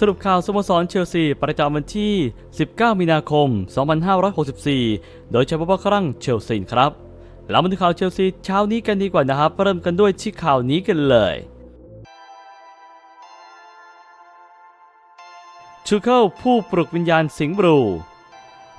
สรุปข่าวสโมสรเชลซี ประจำวันที่ 19 มีนาคม 2564 โดยเฉพาะครั้งเชลซีครับเรามาดูข่าวเชลซีเช้านี้กันดีกว่านะครับ เริ่มกันด้วยที่ข่าวนี้กันเลยชูเคิลผู้ปลุกวิญญาณสิงห์บลู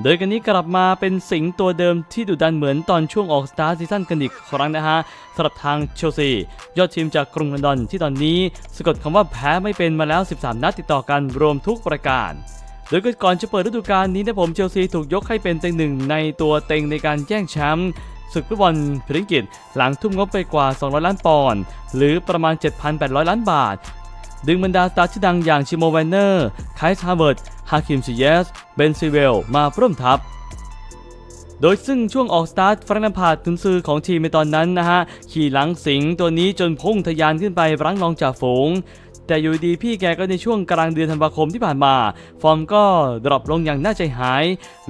โดยกันนี้กลับมาเป็นสิงตัวเดิมที่ดุดันเหมือนตอนช่วงออกสตาร์ซีซั่นกันอีกครั้งนะฮะสำหรับทางเชลซี ยอดทีมจากกรุงลอนดอนที่ตอนนี้สะกดคำว่าแพ้ไม่เป็นมาแล้ว 13 นัดติดต่อกันรวมทุกประการโดยก่อนจะเปิดฤดูกาลนี้นะผมเชลซีถูกยกให้เป็นเต็งหนึ่งในตัวเต็งในการแย่งแชมป์ศึกฟุตบอลพรีเมียร์ลีกหลังทุ่มงบไปกว่า 200 ล้านปอนด์หรือประมาณ 7,800 ล้านบาท ดึงบรรดาสตาร์ชื่อดังอย่างชิโมแวนเนอร์ไคส์ฮาร์เวิร์ด ฮาคิมซิเยส เบนซิเวล มาร่วมทัพ โดยซึ่งช่วงออกสตาร์ทฟรังนัมพาดทุนซือของทีมในตอนนั้นนะฮะ ขี่หลังสิงตัวนี้จนพุ่งทะยานขึ้นไปรั้งรองจ่าฝูง แต่อยู่ดีพี่แกก็ในช่วงกลางเดือนธันวาคมที่ผ่านมา ฟอร์มก็ดรอปลงอย่างน่าใจหาย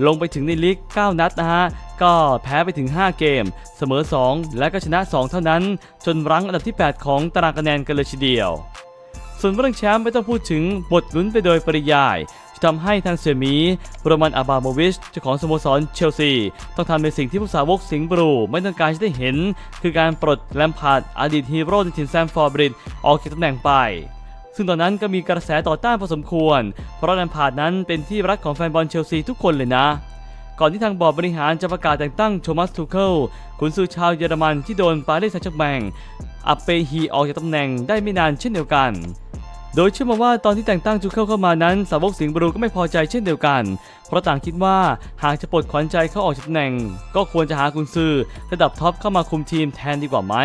ลงไปถึงในลีก 9 นัดนะฮะก็แพ้ไปถึง 5 เกม เสมอ 2 และก็ชนะ 2 เท่านั้น จนรั้งอันดับที่ 8 ของตารางคะแนนกันเลยทีเดียว ส่วนเรื่องแชมป์ไม่ต้องพูดถึงบทลุ้นไปโดยปริยายที่ทำให้ทางเสียมีโรมันอาบาโมวิชเจ้าของสโมสรเชลซี ต้องทำในสิ่งที่ผู้สาวกสิงห์บรูไม่ต้องการจะได้เห็น คือการปลดแลมพาร์ดอดีตฮีโร่ในทีมแซมฟอร์บริดออกจากตำแหน่งไปซึ่งตอนนั้นก็มีกระแสต่อต้านพอสมควร เพราะแลมพาร์ดนั้นเป็นที่รักของแฟนบอลเชลซีทุกคนเลยนะ ก่อนที่ทางบอร์ดบริหารจะประกาศแต่งตั้งโทมัสทูเคิลกุนซือชาวเยอรมันที่โดนปารีสแซงต์แชร์แมงอัปเปฮีออกจากตำแหน่งได้ไม่นานเช่นเดียวกัน โดยเชื่อมาว่าตอนที่แต่งตั้งจูเคิลเข้ามานั้น สาวกสิงห์บรูก็ไม่พอใจเช่นเดียวกัน เพราะต่างคิดว่าหากจะปลดขวัญใจเขาออกจากตำแหน่ง ก็ควรจะหากุนซือระดับท็อปเข้ามาคุมทีมแทนดีกว่าไหม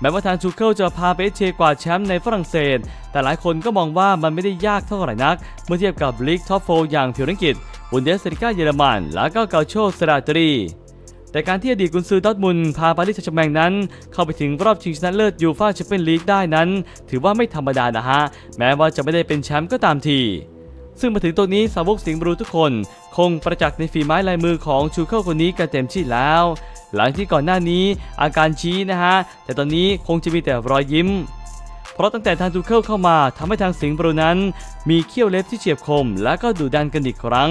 แม้ว่าทางจูเคิลจะพาเปเชกวาแชมป์ในฝรั่งเศส แต่หลายคนก็มองว่ามันไม่ได้ยากเท่าไหร่นัก เมื่อเทียบกับลีกท็อปโฟอย่างพิวรังกิตบุนเดสลิก้าเยอรมัน และก็เกาโชสราตรี แต่การที่อดีตกุนซือดอทมุนพาปารีสแซงต์แชร์กแมงนั้น เข้าไปถึงรอบชิงชนะเลิศยูฟ่าแชมเปี้ยนลีกได้นั้น ถือว่าไม่ธรรมดานะฮะ แม้ว่าจะไม่ได้เป็นแชมป์ก็ตามที ซึ่งมาถึงตรงนี้สาวกสิงห์บรูทุกคน คงประจักษ์ในฝีไม้ลายมือของชูเคิลคนนี้กันเต็มที่แล้ว หลังที่ก่อนหน้านี้อาการชี้นะฮะ แต่ตอนนี้คงจะมีแต่รอยยิ้มเพราะตั้งแต่ทางทูเคิลเข้ามาทำให้ทางสิงห์บรูนั้น มีเขี้ยวเล็บที่เฉียบคมและก็ดุดันกันอีกครั้ง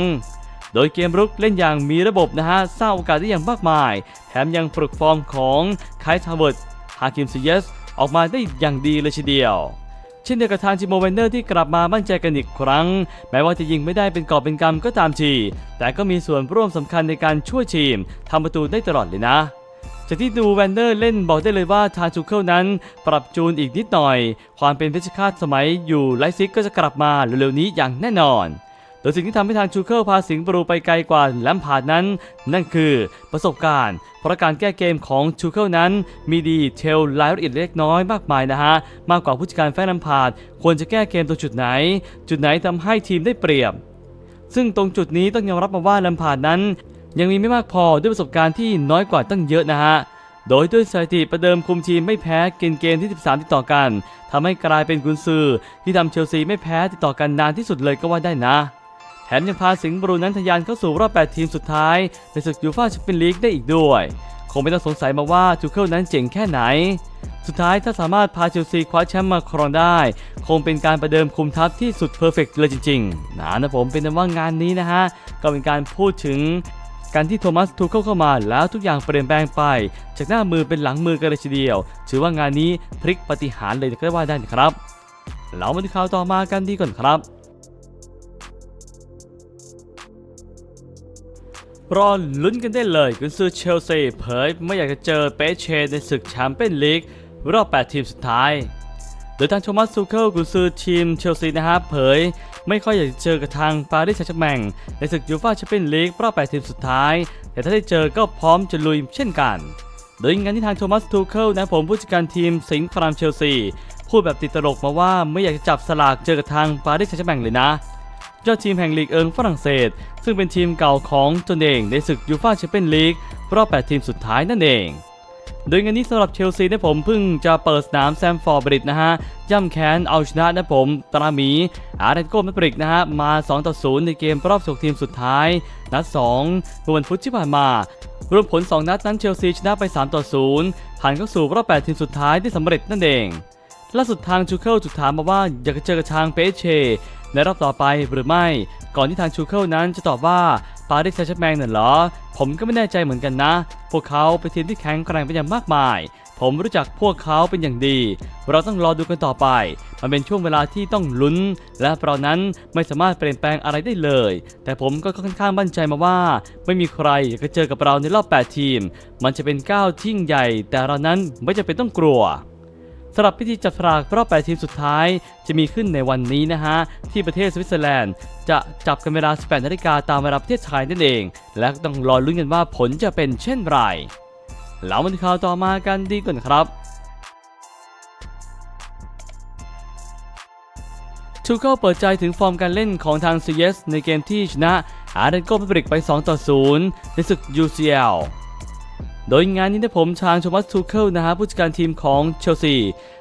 โดยเกมรุกเล่นอย่างมีระบบนะฮะสร้างโอกาสได้อย่างมากมาย แถมยังปลุกฟอร์มของไคส์ฮาร์เวิร์ดฮาคิมซิเยสออกมาได้อย่างดีเลยทีเดียวเช่นเดียวกับทางจิโมเวนเนอร์ที่กลับมามั่นใจกันอีกครั้ง แม้ว่าจะยิงไม่ได้เป็นกอบเป็นกำก็ตามที แต่ก็มีส่วนร่วมสำคัญในการช่วยทีมทำประตูได้ตลอดเลยนะ จากที่ดูแวนเดอร์เล่นบอกได้เลยว่าทางจูเคิลนั้น ปรับจูนอีกนิดหน่อย ความเป็นเพชรฆาตสมัยอยู่ไลซิกก็จะกลับมาเร็วๆนี้อย่างแน่นอน โดยสิ่งที่ทำให้ทางชูเคิลพาสิงห์บรูไปไกลกว่าแลมพาร์ดนั้น นั่นคือประสบการณ์ เพราะการแก้เกมของชูเคิลนั้น มีดีเทลรายละเอียดเล็กน้อยมากมายนะฮะ มากกว่าผู้จัดการแฟนแลมพาร์ดควรจะแก้เกมตรงจุดไหน จุดไหนทำให้ทีมได้เปรียบ ซึ่งตรงจุดนี้ต้องยอมรับมาว่าแลมพาร์ดนั้น ยังมีไม่มากพอด้วยประสบการณ์ที่น้อยกว่าตั้งเยอะนะฮะโดยด้วยสถิติประเดิมคุมทีมไม่แพ้เกมเกมที่ 13 ติดต่อกันทำให้กลายเป็นกุนซือที่ทำเชลซีไม่แพ้ติดต่อกันนานที่สุดเลยก็ว่าได้นะ แถมยังพาสิงห์บรูนั้นทะยานเข้าสู่รอบ 8 ทีมสุดท้าย ในศึกยูฟ่าแชมเปี้ยนลีกได้อีกด้วย คงไม่ต้องสงสัยมาว่าทูเคิลนั้นเจ๋งแค่ไหน สุดท้ายถ้าสามารถพาเชลซีคว้าแชมป์มาครองได้ คงเป็นการประเดิมคุมทัพที่สุดเพอร์เฟกต์เลยจริงๆนะนะผมเป็นแต่ว่างานนี้นะฮะก็เป็นการพูดถึงการที่โทมัสทูเคิลเข้ามาแล้วทุกอย่างเปลี่ยนแปลงไป จากหน้ามือเป็นหลังมือกันเลยทีเดียว ถือว่างานนี้พลิกปฏิหารเลยก็ว่าได้ครับ เรามาดูข่าวต่อมากันดีก่อนครับ รอลุ้นกันได้เลยกุนซือเชลซีเผยไม่อยากจะเจอเปเชในศึกแชมเปี้ยนลีกรอบ 8 ทีมสุดท้าย โดยทางโทมัสซูเคิลกุนซือทีมเชลซีนะฮะเผย ไม่ค่อยอยากจะเจอกับทางปารีสแซงต์แชร์แมงในศึกยูฟ่าแชมเปี้ยนลีกรอบ 8 ทีมสุดท้าย แต่ถ้าได้เจอก็พร้อมจะลุยเช่นกัน โดยงานที่ทางโทมัสทูเคิลนะผมผู้จัดการทีมสิงห์ฟรามเชลซีพูดแบบติดตลกมาว่าไม่อยากจะจับสลากเจอกับทางปารีสแซงต์แชร์แมงเลยนะ ยอดทีมแห่งลีกเอิงฝรั่งเศส ซึ่งเป็นทีมเก่าของตนเองในศึกยูฟ่าแชมเปี้ยนลีกรอบ 8 ทีมสุดท้ายนั่นเอง โดยงานนี้สำหรับเชลซีนะผมเพิ่งจะเปิดสนามแซมฟอร์บริดนะฮะ ย่ำแค้นเอาชนะนะผม ตราหมี อาร์เรนโกมาปริกนะฮะ มา 2 ต่อ 0 ในเกมรอบสกทีมสุดท้าย นัด2เมื่อวันพุธที่ผ่านมารวมผล 2 นัดนั้นเชลซีชนะไป 3 ต่อ 0 ผ่านเข้าสู่รอบ 8 ทีมสุดท้ายได้สำเร็จนั่นเอง ล่าสุดทางชูเคิลถูกถามมาว่าอยากจะเจอกับทางเปเชในรอบต่อไปหรือไม่ ก่อนที่ทางชูเคิลนั้นจะตอบว่าปารีสแซงต์แชร์แมงน่ะเหรอ ผมก็ไม่แน่ใจเหมือนกันนะ พวกเขาเป็นทีมที่แข็งแกร่งเป็นอย่างมากมาย ผมรู้จักพวกเขาเป็นอย่างดี เราต้องรอดูกันต่อไป มันเป็นช่วงเวลาที่ต้องลุ้น และเรานั้นไม่สามารถเปลี่ยนแปลงอะไรได้เลย แต่ผมก็ค่อนข้างมั่นใจมาว่า ไม่มีใครอยากจะเจอกับเราในรอบ 8 ทีม มันจะเป็นก้าวที่ยิ่งใหญ่ แต่เรานั้นไม่จำเป็นต้องกลัว สำหรับพิธีจับฉลากรอบ 8 ทีมสุดท้าย จะมีขึ้นในวันนี้นะฮะ ที่ประเทศสวิตเซอร์แลนด์ จะจับกันเวลา 18 นาฬิกาตามเวลาประเทศไทยนั่นเอง และต้องรอลุ้นกันว่าผลจะเป็นเช่นไรแล้วมาดูข่าวต่อมากันดีก่อนครับทูเคิลเปิดใจถึงฟอร์มการเล่นของทาง CS ในเกมที่ชนะอาร์เดนโกเปบริกไป 2 ต่อ 0 ในศึก UCL โดยงานนี้นะผมทางโทมัสทูเคิลนะฮะผู้จัดการทีมของเชลซี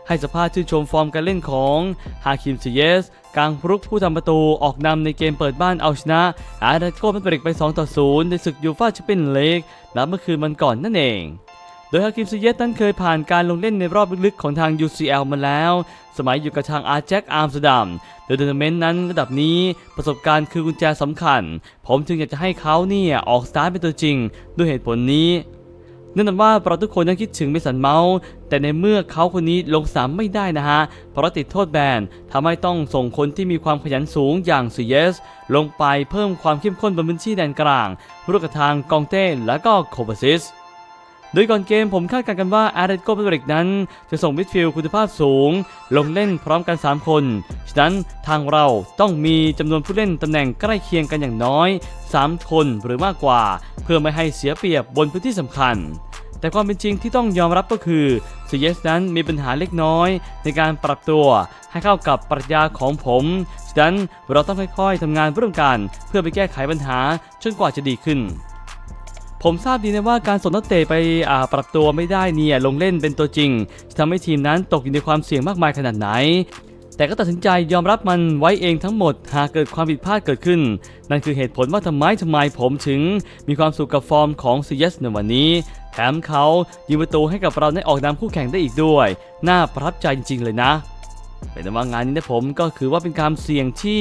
ให้สัมภาษณ์ชื่นชมฟอร์มการเล่นของฮาคิมซีเยสกลางรุกผู้ทำประตูออกนำในเกมเปิดบ้านเอาชนะ อาร์เดโกเปบริกไป 2 ต่อ 0 ในศึกยูฟ่าแชมเปี้ยนลีกนัดเมื่อคืนวันก่อนนั่นเองโดยฮาคิมซีเยสนั้นเคยผ่านการลงเล่นในรอบลึกๆของทาง UCL มาแล้ว สมัยอยู่กับทางอาร์แจ็คอาร์มสดัมโดยทัวร์นาเมนต์นั้นระดับนี้ประสบการณ์คือกุญแจสำคัญ ผมจึงอยากจะให้เขาเนี่ยออกสตาร์ทเป็นตัวจริง ด้วยเหตุผลนี้ น่นอนว่าเราทุกคนยังคิดถึงเมสันเมาส์แต่ในเมื่อเขาคนนี้ลงสนามไม่ได้นะฮะ เพราะติดโทษแบนทำให้ต้องส่งคนที่มีความขยันสูงอย่างซูเยส ลงไปเพิ่มความเข้มข้นบนพื้นที่แดนกลางร่วมกับทางกองเต้และก็โคบาซิสโดยก่อนเกมผมคาดการณ์กันว่าอาร์เดโกเบริกนั้น จะส่งมิดฟิลด์คุณภาพสูง ลงเล่นพร้อมกัน 3 คน ฉะนั้นทางเราต้องมีจำนวนผู้เล่นตำแหน่งใกล้เคียงกันอย่างน้อย 3 คนหรือมากกว่า เพื่อไม่ให้เสียเปรียบบนพื้นที่สำคัญ แต่ความเป็นจริงที่ต้องยอมรับก็คือซีเยสนั้นมีปัญหาเล็กน้อย ในการปรับตัวให้เข้ากับปรัชญาของผมฉะนั้นเราต้องค่อยๆทำงานร่วมกัน เพื่อไปแก้ไขปัญหาจนกว่าจะดีขึ้นผมทราบดีนะว่าการส่งนักเตะไปปรับตัวไม่ได้เนี่ยลงเล่นเป็นตัวจริงจะทำให้ทีมนั้นตกอยู่ในความเสี่ยงมากมายขนาดไหน แต่ก็ตัดสินใจยอมรับมันไว้เองทั้งหมด หากเกิดความผิดพลาดเกิดขึ้น นั่นคือเหตุผลว่าทำไมทำไมผมถึงมีความสุขกับฟอร์มของซีเยสในวันนี้ แถมเขายิงประตูให้กับเราได้ออกนำคู่แข่งได้อีกด้วย น่าประทับใจจริง ๆ เลยนะ เป็นว่างานนี้นะผมก็คือว่าเป็นความเสี่ยงที่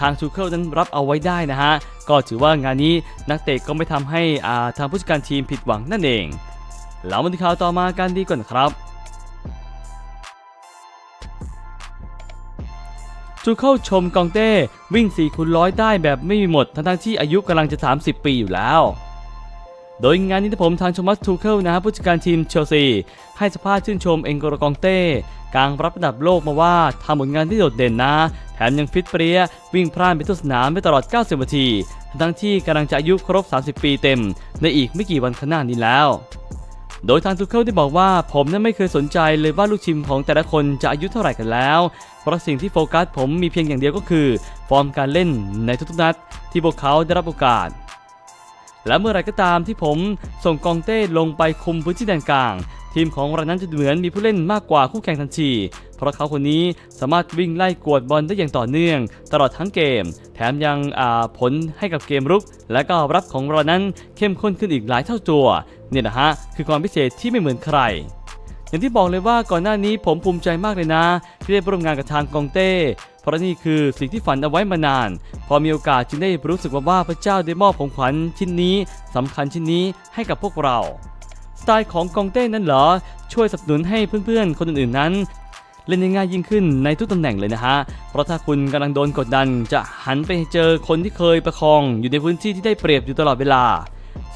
ทางชูเคิลนั้นรับเอาไว้ได้นะฮะ ก็ถือว่างานนี้นักเตะก็ไม่ทำให้อ่าทางผู้จัดการทีมผิดหวังนั่นเองแล้วมาดูข่าวต่อมากันดีก่อนครับชูเคิลชมกองเต้ วิ่ง 4คูณร้อยได้แบบไม่มีหมด ทั้งที่อายุกำลังจะ 30 ปีอยู่แล้ว โดยงานนี้นะผมทางโทมัสทูเคิลนะฮะผู้จัดการทีมเชลซี ให้สัมภาษณ์ชื่นชมเองโกรกองเต้กลางรับระดับโลกมาว่าทำผลงานที่โดดเด่นนะ แถมยังฟิตเปรี้ยวิ่งพล่านไปทั่วสนามไปตลอด 90 นาที ทั้งที่กำลังจะอายุครบ 30 ปีเต็ม ในอีกไม่กี่วันข้างหน้านี้แล้วโดยทางทูเคิลได้บอกว่าผมนั้นไม่เคยสนใจเลยว่าลูกทีมของแต่ละคนจะอายุเท่าไหร่กันแล้ว เพราะสิ่งที่โฟกัสผมมีเพียงอย่างเดียวก็คือ ฟอร์มการเล่นในทุกๆนัดที่พวกเขาได้รับโอกาส และเมื่อไรก็ตามที่ผมส่งกองเต้ลงไปคุมพื้นที่แดนกลาง ทีมของเรานั้นจะเหมือนมีผู้เล่นมากกว่าคู่แข่งทันที เพราะเขาคนนี้สามารถวิ่งไล่กวดบอลได้อย่างต่อเนื่อง ตลอดทั้งเกม แถมยังอ่าผลให้กับเกมรุก และก็รับของเรานั้นเข้มข้นขึ้นอีกหลายเท่าตัว เนี่ยนะฮะคือความพิเศษที่ไม่เหมือนใคร อย่างที่บอกเลยว่าก่อนหน้านี้ผมภูมิใจมากเลยนะ ที่ได้ร่วมงานกับทางกองเต้ เพราะนี่คือสิ่งที่ฝันเอาไว้มานาน พอมีโอกาสจึงได้รู้สึกว่าว่าพระเจ้าได้มอบของขวัญชิ้นนี้สำคัญชิ้นนี้ให้กับพวกเรา สไตล์ของกองเต้นั้นเหรอ ช่วยสนับสนุนให้เพื่อนๆ คนอื่นๆนั้นเล่นง่ายยิ่งขึ้นในทุกตำแหน่งเลยนะฮะ เพราะถ้าคุณกำลังโดนกดดัน จะหันไปเจอคนที่เคยประคองอยู่ในพื้นที่ที่ได้เปรียบอยู่ตลอดเวลา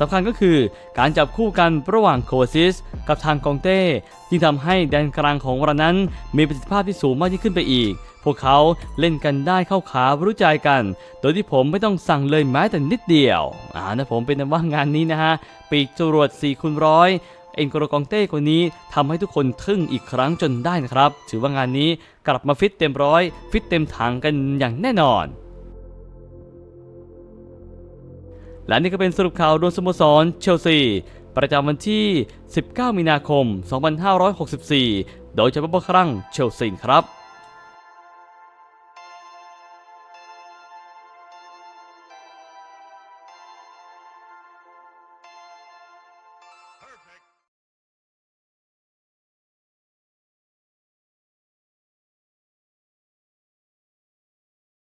สำคัญก็คือการจับคู่กันระหว่างโคซิสกับทางกองเต้ที่ทำให้แดนกลางของเรานั้นมีประสิทธิภาพที่สูงมากยิ่งขึ้นไปอีก พวกเขาเล่นกันได้เข้าขารู้ใจกัน โดยที่ผมไม่ต้องสั่งเลยแม้แต่นิดเดียวอ่านะผมเป็นว่างานนี้นะฮะ ปีกจรวด4คูณร้อยเอ็นโกโรกองเต้คนนี้ทำให้ทุกคนทึ่งอีกครั้งจนได้นะครับ ถือว่างานนี้กลับมาฟิตเต็มร้อย ฟิตเต็มถังกันอย่างแน่นอน และนี่ก็เป็นสรุปข่าวโดยสโมสรเชลซีประจำวันที่ 19 มีนาคม 2564 โดยเฉพาะครั้งเชลซีครับ